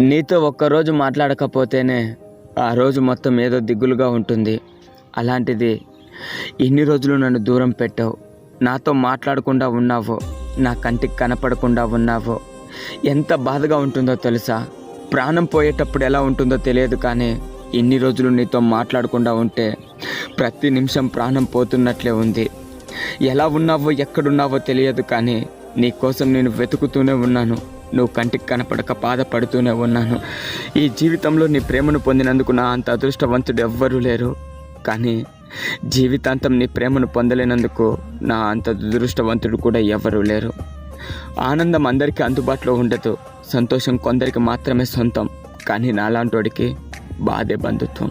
నీతో ఒక్కరోజు మాట్లాడకపోతేనే ఆ రోజు మొత్తం ఏదో దిగులుగా ఉంటుంది. అలాంటిది ఇన్ని రోజులు నన్ను దూరం పెట్టావు. నాతో మాట్లాడకుండా ఉన్నావో నా కంటికి కనపడకుండా ఉన్నావో ఎంత బాధగా ఉంటుందో తెలుసా? ప్రాణం పోయేటప్పుడు ఎలా ఉంటుందో తెలియదు కానీ ఇన్ని రోజులు నీతో మాట్లాడకుండా ఉంటే ప్రతి నిమిషం ప్రాణం పోతున్నట్లే ఉంది. ఎలా ఉన్నావో ఎక్కడున్నావో తెలియదు కానీ నీ కోసం నేను వెతుకుతూనే ఉన్నాను. నువ్వు కంటికి కనపడక బాధపడుతూనే ఉన్నాను. ఈ జీవితంలో నీ ప్రేమను పొందినందుకు నా అంత అదృష్టవంతుడు ఎవ్వరూ లేరు. కానీ జీవితాంతం నీ ప్రేమను పొందలేనందుకు నా అంత దురదృష్టవంతుడు కూడా ఎవరూ లేరు. ఆనందం అందరికీ అందుబాటులో ఉండదు. సంతోషం కొందరికి మాత్రమే సొంతం. కానీ నాలాంటోడికి బాధే బంధుత్వం.